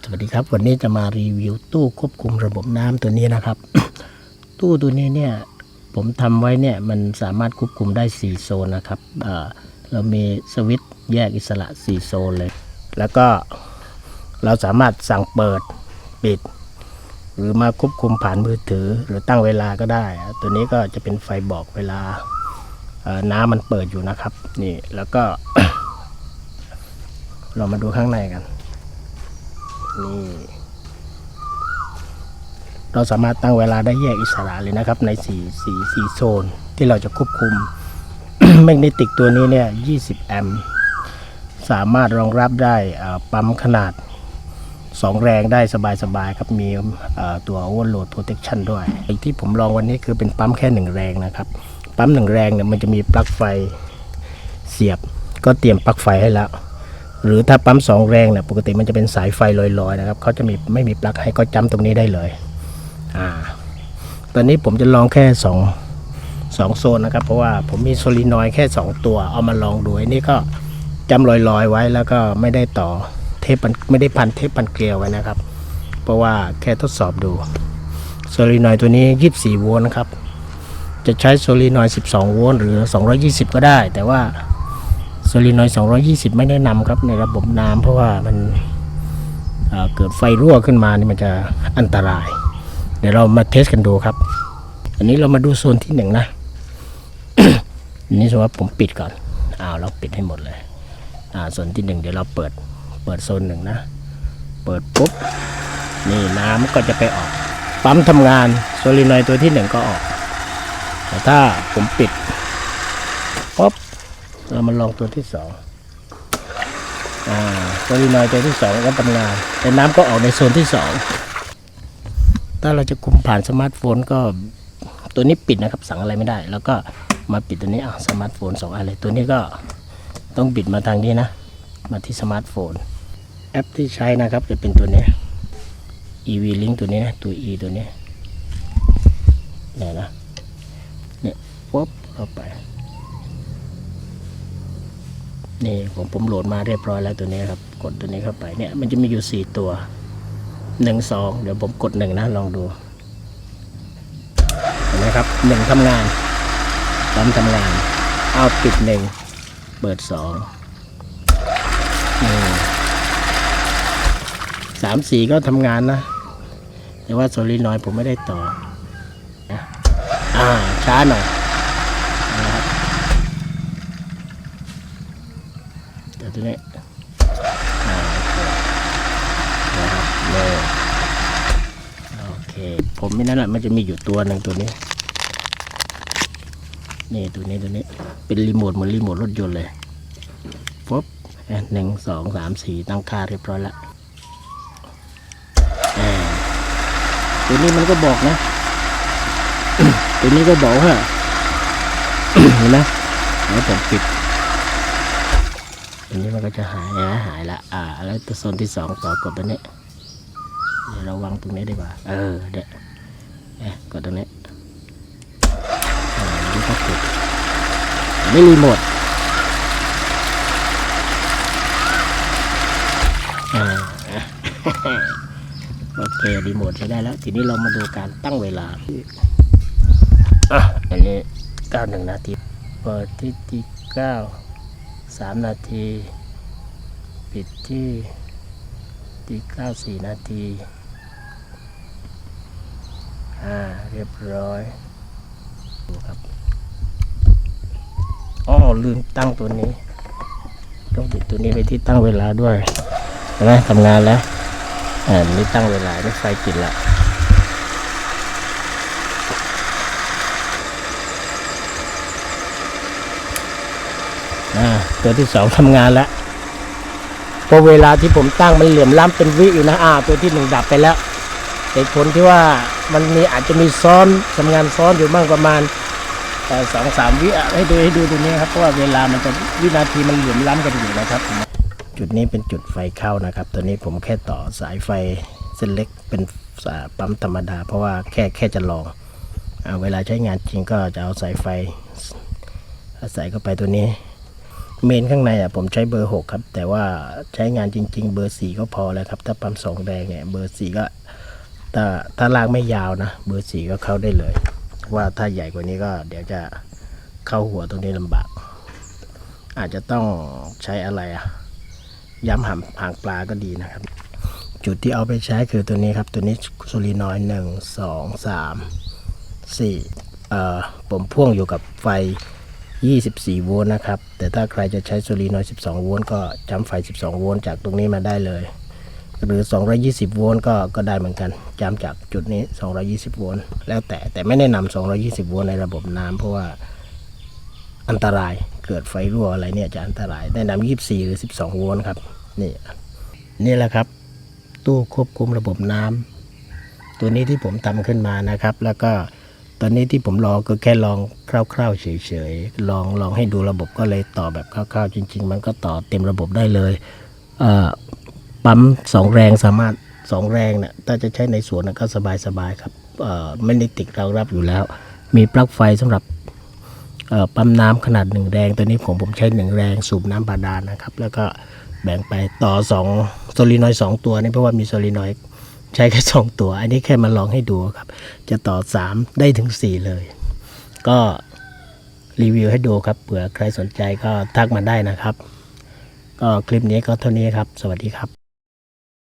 สวัสดีครับ วันนี้จะมารีวิวตู้ควบคุมระบบน้ำตัวนี้นะครับ ตู้ตัวนี้เนี่ยผมทำไว้เนี่ยมันสามารถควบคุมได้ 4 โซนนะครับเรามีสวิตช์แยกอิสระ 4 โซนเลย แล้วก็เราสามารถสั่งเปิดปิด หรือมาควบคุมผ่านมือถือหรือตั้งเวลาก็ได้ ตัวนี้ก็จะเป็นไฟบอกเวลาน้ำมันเปิดอยู่นะครับนี่แล้วก็ เรามาดูข้างในกัน นี่ เราสามารถตั้งเวลาได้แยกอิสระเลยนะครับ ใน4 4 4โซนที่เราจะควบคุมแมกเนติกตัวนี้เนี่ย 20 แอมป์สามารถรองรับได้ปั๊มขนาด 2 แรงได้สบายๆครับ มีตัว Overload Protection ด้วยอีกที่ผมลองวันนี้คือเป็นปั๊มแค่ 1 แรงนะครับ ปั๊ม 1 แรงเนี่ยมันจะมีปลั๊กไฟเสียบ ก็เตรียมปลั๊กไฟให้แล้ว หรือถ้าปั๊มสองแรงเนี่ยปกติมันจะเป็นสายไฟลอยๆนะครับเขาจะมีไม่มีปลั๊กให้ก็จำตรงนี้ได้เลยอ่าตอนนี้ผมจะลองแค่สองสองโซนนะครับ เพราะว่าผมมีโซลินอยด์แค่สองตัวเอามาลองดูอันนี้ก็จำลอยๆไว้แล้วก็ไม่ได้ต่อเทปันไม่ได้พันเทปพันเกลียวไว้นะครับ เพราะว่าแค่ทดสอบดูโซลินอยด์ตัวนี้ 24 โวลต์นะครับ จะใช้โซลินอยด์12 โวลต์หรือ 220 ก็ได้ แต่ว่า โซลินอยด์220 ไม่แนะนำครับในระบบน้ำเพราะว่ามันเเกิดไฟรั่วขึ้นมานี่มันจะอันตราย เดี๋ยวเรามาเทสกันดูครับ อันนี้เรามาดูโซนที่หนึ่งนะอันนี้สมมติว่าผมปิดก่อนอ้าวเราปิดให้หมดเลยอ่าโซนที่หนึ่งเดี๋ยวเราเปิดเปิดโซนหนึ่งนะ เปิดปุ๊บนี่น้ำก็จะไปออก ปั๊มทำงานโซลินอยด์ตัวที่หนึ่งก็ออกแต่ถ้าผมปิด เรามาลองตัวที่สองอ่าโซลินอยตัวที่สองก็ทำงานแต่น้ำก็ออกในโซนที่สองถ้าเราจะคุมผ่านสมาร์ทโฟนก็ตัวนี้ปิดนะครับ สั่งอะไรไม่ได้ แล้วก็มาปิดตัวนี้อะสมาร์ทโฟนสองอะไรตัวนี้ก็ต้องปิดมาทางนี้นะ มาที่สมาร์ทโฟน แอปที่ใช้นะครับจะเป็นตัวนี้ EV Link ตัวนี้นะ ตัว E ตัวนี้เนี่ยนะเนี่ยปุ๊บเข้าไป นี่ผมผมโหลดมาเรียบร้อยแล้วตัวนี้ครับ กดตัวนี้เข้าไปเนี่ยมันจะมีอยู่สี่ตัวหนึ่งสองเดี๋ยวผมกดหนึ่งนะลองดูเห็นไหมครับหนึ่งทำงานปั๊มทำงานเอาปิดหนึ่งเปิดสองนี่สามสี่ก็ทำงานนะ แต่ว่าโซลินอยผมไม่ได้ต่อนะอ่าช้าหน่อยนะครับ เดี๋ยวตัวนี้อ่านะครับนี่โอเค ผมไม่นั่นแหละมันจะมีอยู่ตัวหนึ่งตัวนี้ นี่ตัวนี้ตัวนี้ เป็นรีโมทเหมือนรีโมทรถยนต์เลยปุ๊บอะหนึ่งสองสามสี่ตั้งค่าเรียบร้อยล้วอ่าตัวนี้มันก็บอกนะ ตัวนี้ก็บอกว่าเห็นไหมแล้วผมปิด อันนี้มันก็จะหายนะหายละอ่า แล้วตัวโซนที่สองต่อกดตัวนี้เดี๋ยวเราวางตรงนี้ดีกว่า เออเดี๋ยวเอ๊ะกดตรงนี้อ่านี่ก็ปิดอันนี้รีโมทอ่าโอเครีโมทใช้ได้แล้ว ทีนี้เรามาดูการตั้งเวลาอะอันนี้เก้าหนึ่งนาที เปิดที่ที่เก้า สามนาที ปิดที่ที่เก้าสี่นาทีอ่าเรียบร้อยดูครับอ๋อลืมตั้งตัวนี้ ต้องปิดตัวนี้ไปที่ตั้งเวลาด้วยเห็นไหมทำงานแล้วอ่านี่ตั้งเวลาไม่ไฟกินละ ตัวที่สองทำงานแล้วพอเวลาที่ผมตั้งมันเหลื่อมล้ำเป็นวิอยู่นะอ่าตัวที่หนึ่งดับไปแล้วเหตุผลที่ว่ามันมีอาจจะมีซ้อนทำงานซ้อนอยู่บ้างประมาณสองสามวิให้ดูให้ดูตรงนี้ครับเพราะว่าเวลามันจะวินาทีมันเหลื่อมล้ำกันอยู่นะครับ จุดนี้เป็นจุดไฟเข้านะครับ ตัวนี้ผมแค่ต่อสายไฟเส้นเล็กเป็นปั๊มธรรมดา เพราะว่าแค่แค่จะลองอเวลาใช้งานจริงก็จะเอาสายไฟใส่เข้าไปตัวนี้ เมนข้างในอะผมใช้เบอร์หกครับ แต่ว่าใช้งานจริง ๆ เบอร์สี่ก็พอแล้วครับ ถ้าปั๊มสองแรงเนี่ยเบอร์สี่ก็ถ้าถ้าลากไม่ยาวนะ เบอร์สี่ก็เข้าได้เลย ว่าถ้าใหญ่กว่านี้ก็เดี๋ยวจะเข้าหัวตรงนี้ลำบาก อาจจะต้องใช้อะไรอะย้ำหางหางปลาก็ดีนะครับ จุดที่เอาไปใช้คือตัวนี้ครับ ตัวนี้โซลีนอยหนึ่งสองสามสี่เอ่อผมพ่วงอยู่กับไฟ 24 โวลต์นะครับ แต่ถ้าใครจะใช้โซลีนอย12 โวลต์ก็จำไฟ 12 โวลต์จากตรงนี้มาได้เลย หรือ 220 โวลต์ก็ก็ได้เหมือนกันจำจากจุดนี้ 220 โวลต์แล้วแต่แต่ไม่แนะนำ220 โวลต์ในระบบน้ำเพราะว่าอันตรายเกิดไฟรั่วอะไรเนี่ยจะอันตรายแนะนำ24 หรือ 12 โวลต์ครับนี่นี่แหละครับ ตู้ควบคุมระบบน้ำตัวนี้ที่ผมทำขึ้นมานะครับ แล้วก็ ตอนนี้ที่ผมลองก็แค่ลองคร่าวๆเฉยๆ ลองลองให้ดูระบบก็เลยต่อแบบคร่าวๆ จริง ๆ มันก็ต่อเต็มระบบได้เลยปั๊มสองแรงสามารถสองแรงเนี่ยถ้าจะใช้ในสวนก็สบายๆครับไม่ได้ติดรองรับอยู่แล้ว มีปลั๊กไฟสำหรับปั๊มน้ำขนาดหนึ่งแรงตัวนี้ผมผมใช้หนึ่งแรงสูบน้ำบาดาลนะครับ แล้วก็แบ่งไปต่อสองโซลินอยสองตัวนี่เพราะว่ามีโซลินอย ใช้แค่สองตัว อันนี้แค่มาลองให้ดูครับ จะต่อสามได้ถึงสี่เลย ก็รีวิวให้ดูครับเผื่อใครสนใจก็ทักมาได้นะครับ ก็คลิปนี้ก็เท่านี้ครับ สวัสดีครับ